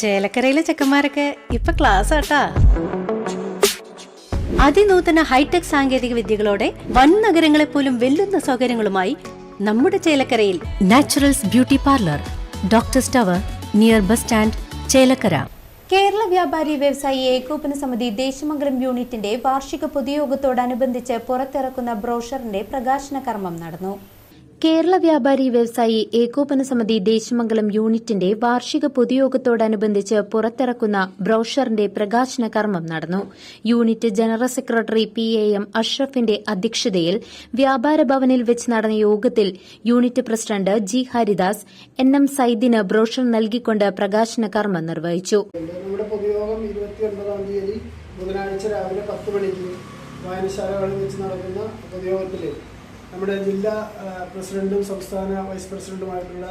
ചേലക്കരയിലെ ചെക്കന്മാരൊക്കെ ഇപ്പൊ ക്ലാസ് ആട്ടാ. അതിനൂതന ഹൈടെക് സാങ്കേതിക വിദ്യകളോടെ വൻ നഗരങ്ങളെ പോലും വെല്ലുന്ന സൗകര്യങ്ങളുമായി നമ്മുടെ ചേലക്കരയിൽ Naturals beauty parlour doctor tower near bus stand Chelakkara. Kerala വ്യാപാരി വ്യവസായി ഏകോപന സമിതി ദേശമംഗലം യൂണിറ്റിന്റെ വാർഷിക പൊതുയോഗത്തോടനുബന്ധിച്ച് പുറത്തിറക്കുന്ന ബ്രോഷറിന്റെ പ്രകാശന കർമ്മം നടന്നു. കേരള വ്യാപാരി വ്യവസായി ഏകോപന സമിതി ദേശമംഗലം യൂണിറ്റിന്റെ വാർഷിക പൊതുയോഗത്തോടനുബന്ധിച്ച് പുറത്തിറക്കുന്ന ബ്രോഷറിന്റെ പ്രകാശന കർമ്മം നടന്നു. Unit general secretary P A M അഷ്റഫിന്റെ അധ്യക്ഷതയിൽ വ്യാപാര ഭവനിൽ വെച്ച് നടന്ന യോഗത്തിൽ unit president G Haridas N M സൈദിന് brochure നൽകിക്കൊണ്ട് പ്രകാശന കർമ്മം നിർവഹിച്ചു. ബുധനാഴ്ച രാവിലെ പത്ത് മണിക്ക് വായനശാലകളിൽ വെച്ച് നടക്കുന്ന പൊതുയോഗത്തിൽ നമ്മുടെ ജില്ലാ പ്രസിഡന്റും സംസ്ഥാന വൈസ് പ്രസിഡന്റുമായിട്ടുള്ള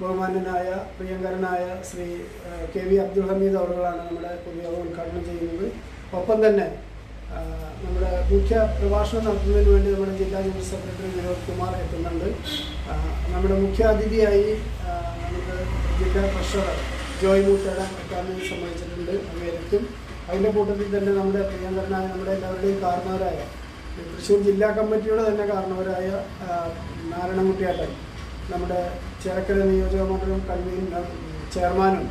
ബഹുമാന്യനായ പ്രിയങ്കരനായ ശ്രീ കെ വി അബ്ദുൽ ഹമീദ് അവറുകളാണ് നമ്മുടെ പൊതുയോഗം ഉദ്ഘാടനം ചെയ്യുന്നത്. ഒപ്പം തന്നെ നമ്മുടെ മുഖ്യ പ്രഭാഷണം നടത്തുന്നതിന് വേണ്ടി നമ്മുടെ ജില്ലാ ജനറൽ സെക്രട്ടറി വിനോദ് കുമാർ എത്തുന്നുണ്ട്. നമ്മുടെ മുഖ്യ അതിഥിയായി നമുക്ക് ജില്ലാ ട്രഷറർ ജോയ് മൂട്ടയുടെ എത്താമെന്ന് സമ്മതിച്ചിട്ടുണ്ട്. അങ്ങേക്കും അതിന്റെ കൂട്ടത്തിൽ തന്നെ നമ്മുടെ പ്രിയങ്കരനായ നമ്മുടെ എല്ലാവരുടെയും കാരണവരായ തൃശ്ശൂർ ജില്ലാ കമ്മിറ്റിയുടെ തന്നെ കാരണവരായ നാരായണൻകുട്ടിയാട്ടൻ നമ്മുടെ ചേർക്കര നിയോജക മണ്ഡലം കൺവീനർ ചെയർമാനും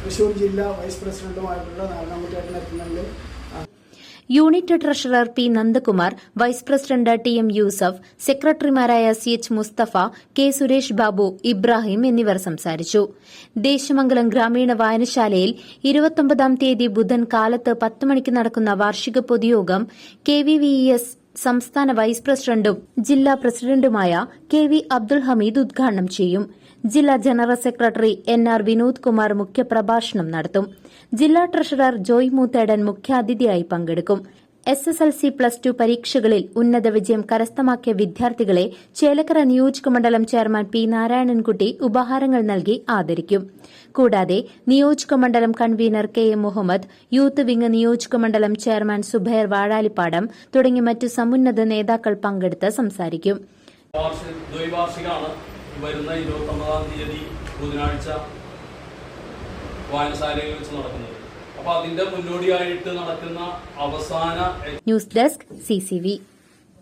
തൃശ്ശൂർ ജില്ലാ വൈസ് പ്രസിഡന്റുമായിട്ടുള്ള നാരായണൻകുട്ടിയാട്ടൻ എത്തുന്നുണ്ട്. Unit treasurer P Nandakumar vice president T M Yusuf സെക്രട്ടറിമാരായ C H Mustafa K Suresh Babu Ibrahim എന്നിവർ സംസാരിച്ചു. ദേശമംഗലം ഗ്രാമീണ വായനശാലയിൽ ഇരുപത്തൊമ്പതാം തീയതി ബുധൻ കാലത്ത് പത്ത് മണിക്ക് നടക്കുന്ന വാർഷിക പൊതുയോഗം കെ വി വി എസ് സംസ്ഥാന വൈസ് പ്രസിഡന്റും ജില്ലാ പ്രസിഡന്റുമായ കെ വി അബ്ദുൾ ഹമീദ് ഉദ്ഘാടനം ചെയ്യും. ജില്ലാ general secretary N R Vinod Kumar മുഖ്യപ്രഭാഷണം നടത്തും. ജില്ലാ ട്രഷറർ ജോയ് മൂത്തേടൻ മുഖ്യാതിഥിയായി പങ്കെടുക്കും. S S L C plus two പരീക്ഷകളിൽ ഉന്നത വിജയം കരസ്ഥമാക്കിയ വിദ്യാർത്ഥികളെ ചേലക്കര നിയോജകമണ്ഡലം ചെയർമാൻ പി നാരായണൻകുട്ടി ഉപഹാരങ്ങൾ നൽകി ആദരിക്കും. കൂടാതെ നിയോജകമണ്ഡലം convener K M Muhammad youth wing നിയോജകമണ്ഡലം ചെയർമാൻ സുബൈർ വാഴാലിപ്പാടം തുടങ്ങി മറ്റ് സമുന്നത നേതാക്കൾ പങ്കെടുത്ത് സംസാരിക്കും. വരുന്ന ഇരുപത്തൊമ്പതാം തീയതി ബുധനാഴ്ച വായനശാലയിൽ വെച്ച് നടക്കുന്നത്. അപ്പോൾ അതിന്റെ മുന്നോടിയായിട്ട് നടക്കുന്ന അവസാന ന്യൂസ് ഡെസ്ക് സിസിവി